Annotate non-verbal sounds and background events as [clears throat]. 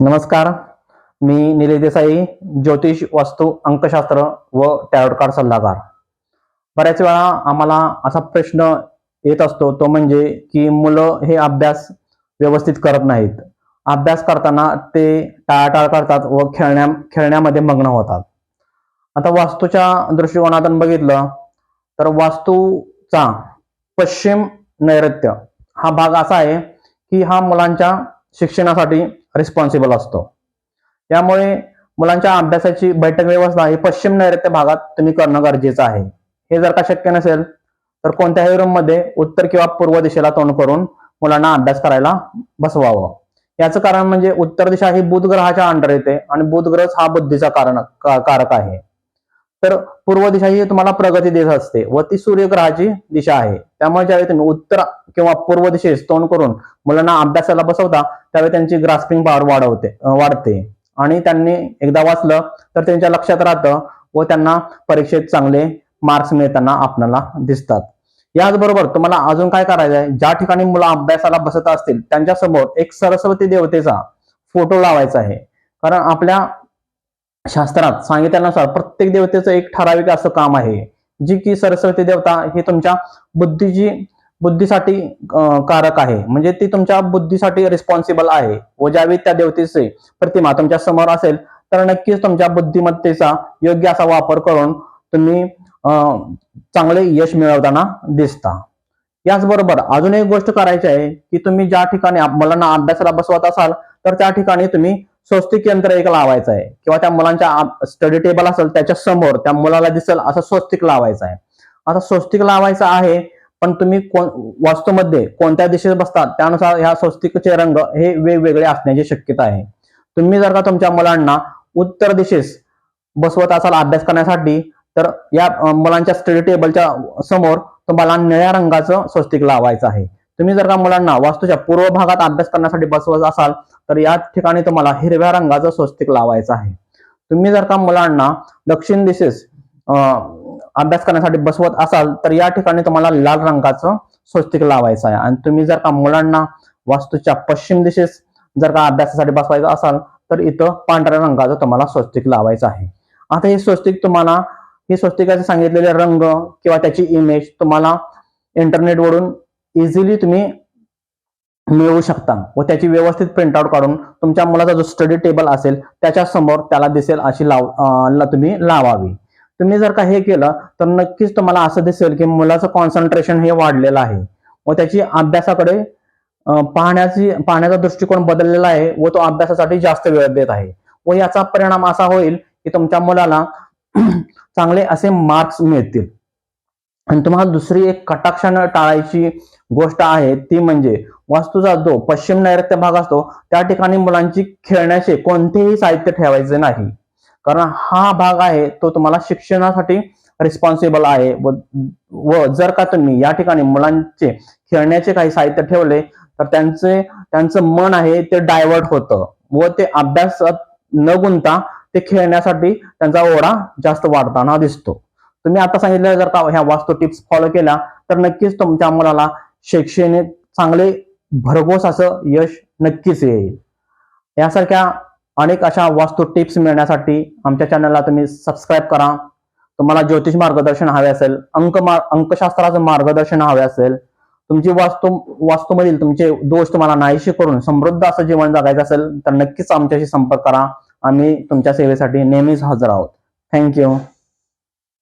नमस्कार. मी निलेश देसाई ज्योतिष वास्तू अंकशास्त्र व टॅरोट कार्ड सल्लागार. बऱ्याच वेळा आम्हाला असा प्रश्न येत असतो तो म्हणजे की मुलं हे अभ्यास व्यवस्थित करत नाहीत. अभ्यास करताना ते टाळाटाळ करतात व खेळण्या खेळण्यामध्ये मग्न होतात. आता वास्तूच्या दृष्टिकोनातून बघितलं तर वास्तूचा पश्चिम नैऋत्य हा भाग असा आहे की हा मुलांच्या शिक्षणासाठी रिस्पॉन्सिबल असतो. त्यामुळे मुलांच्या अभ्यासाची बैठक व्यवस्था ही पश्चिम नैऋत्य भागात तुम्ही करणं गरजेचं आहे. हे जर का शक्य नसेल तर कोणत्याही रूममध्ये उत्तर किंवा पूर्व दिशेला तोंड करून मुलांना अभ्यास करायला बसवावं. याचं कारण म्हणजे उत्तर दिशा ही बुध ग्रहाच्या अंडर येते आणि बुध ग्रह हा बुद्धीचा कारण कारक आहे. तर पूर्व दिशा ही तुम्हाला प्रगती देत असते व ती सूर्यग्रहाची दिशा आहे. त्यामुळे ज्यावेळी तुम्ही उत्तर किंवा पूर्व दिशेस तोंड करून मुलांना अभ्यासाला बसवता त्यावेळी त्यांची ग्रास्पिंग पॉवर वाढवते वाढते. आणि त्यांनी एकदा वाचलं तर त्यांच्या लक्षात राहतं व त्यांना परीक्षेत चांगले मार्क्स मिळताना आपल्याला दिसतात. याचबरोबर तुम्हाला अजून काय करायचं आहे? ज्या ठिकाणी मुलं अभ्यासाला बसत असतील त्यांच्यासमोर एक सरस्वती देवतेचा फोटो लावायचा आहे. कारण आपल्या शास्त्रात सांगितल्यानुसार प्रत्येक देवतेचं एक ठराविक असं काम आहे. जी की सरस्वती देवता हे तुमच्या बुद्धीची बुद्धीसाठी कारक आहे. म्हणजे ती तुमच्या बुद्धीसाठी रिस्पॉन्सिबल आहे. व ज्यावेळी त्या देवतेचे प्रतिमा तुमच्यासमोर असेल तर नक्कीच तुमच्या बुद्धिमत्तेचा योग्य असा वापर करून तुम्ही अं, चांगले यश मिळवताना दिसता. याचबरोबर अजून एक गोष्ट करायची आहे की तुम्ही ज्या ठिकाणी मुलांना अभ्यासाला बसवत असाल तर त्या ठिकाणी तुम्ही स्वस्तिक यंत्र एक लावायचं आहे. किंवा त्या मुलांच्या स्टडी टेबल असेल त्याच्यासमोर त्या मुलाला दिसेल असं स्वस्तिक लावायचं आहे. आता स्वस्तिक लावायचं आहे पण तुम्ही कोण वास्तूमध्ये कोणत्या दिशेत बसतात त्यानुसार ह्या स्वस्तिकचे रंग हे वेगवेगळे असण्याची शक्यता आहे. तुम्ही जर का तुमच्या मुलांना उत्तर दिशेस बसवत असाल अभ्यास करण्यासाठी तर या मुलांच्या स्टडी टेबलच्या समोर तुम्हाला निळ्या रंगाचं स्वस्तिक लावायचं आहे. तुम्ही जर का मुलांना वास्तूच्या पूर्व भागात अभ्यास करण्यासाठी बसवत असाल तर या ठिकाणी तुम्हाला हिरव्या रंगाचं स्वस्तिक लावायचं आहे. तुम्ही जर का मुलांना दक्षिण दिशेस अं, अभ्यास करण्यासाठी बसवत असाल तर या ठिकाणी तुम्हाला लाल रंगाचं स्वस्तिक लावायचं आहे. आणि तुम्ही जर का मुलांना वास्तूच्या पश्चिम दिशेस जर का अभ्यासासाठी बसवायचं असाल तर इथं पांढऱ्या रंगाचं तुम्हाला स्वस्तिक लावायचं आहे. आता हे स्वस्तिक तुम्हाला हे स्वस्तिकाचे सांगितलेले रंग किंवा त्याची इमेज तुम्हाला इंटरनेटवरून इझिली तुम्ही मिळवू शकता. व त्याची व्यवस्थित प्रिंटआउट काढून तुमच्या मुलाचा जो स्टडी टेबल असेल त्याच्यासमोर त्याला दिसेल अशी लाव ला तुम्ही लावावी. तुम्ही जर का हे केलं तर नक्कीच तुम्हाला असं दिसेल की मुलाचं कॉन्सन्ट्रेशन हे वाढलेलं आहे. व त्याची अभ्यासाकडे पाहण्याची पाहण्याचा दृष्टिकोन बदललेला आहे व तो अभ्यासासाठी जास्त वेळ देत आहे. व याचा परिणाम असा होईल की तुमच्या मुलाला [clears throat] चांगले असे मार्क्स मिळतील. आणि तुम्हाला दुसरी एक कटाक्षानं टाळायची गोष्ट आहे ती म्हणजे वास्तूचा जो पश्चिम नैऋत्य भाग असतो त्या ठिकाणी मुलांची खेळण्याचे कोणतेही साहित्य ठेवायचे नाही. कारण हा भाग आहे तो तुम्हाला शिक्षणासाठी रिस्पॉन्सिबल आहे व व जर का तुम्ही या ठिकाणी मुलांचे खेळण्याचे काही साहित्य ठेवले तर त्यांचे त्यांचं मन आहे ते डायव्हर्ट होतं व ते अभ्यासात न गुंता ते खेळण्यासाठी त्यांचा ओढा जास्त वाढताना दिसतो. तुम्ही आता सांगितलं जर का ह्या वास्तू टिप्स फॉलो केल्या तर नक्कीच तुमच्या मुलाला शैक्षणिक चांगले भरघोस असं यश नक्कीच येईल. यासारख्या अनेक अशा वास्तू टिप्स मिळण्यासाठी आमच्या चॅनलला तुम्ही सबस्क्राईब करा. तुम्हाला ज्योतिष मार्गदर्शन हवे असेल अंक मार अंकशास्त्राचं मार्गदर्शन हवे असेल तुमची वास्तू वास्तूमधील तुमचे दोष तुम्हाला नाहीशी करून समृद्ध असं जीवन जगायचं असेल तर नक्कीच आमच्याशी संपर्क करा. आम्ही तुमच्या सेवेसाठी नेहमीच हजर आहोत. थँक्यू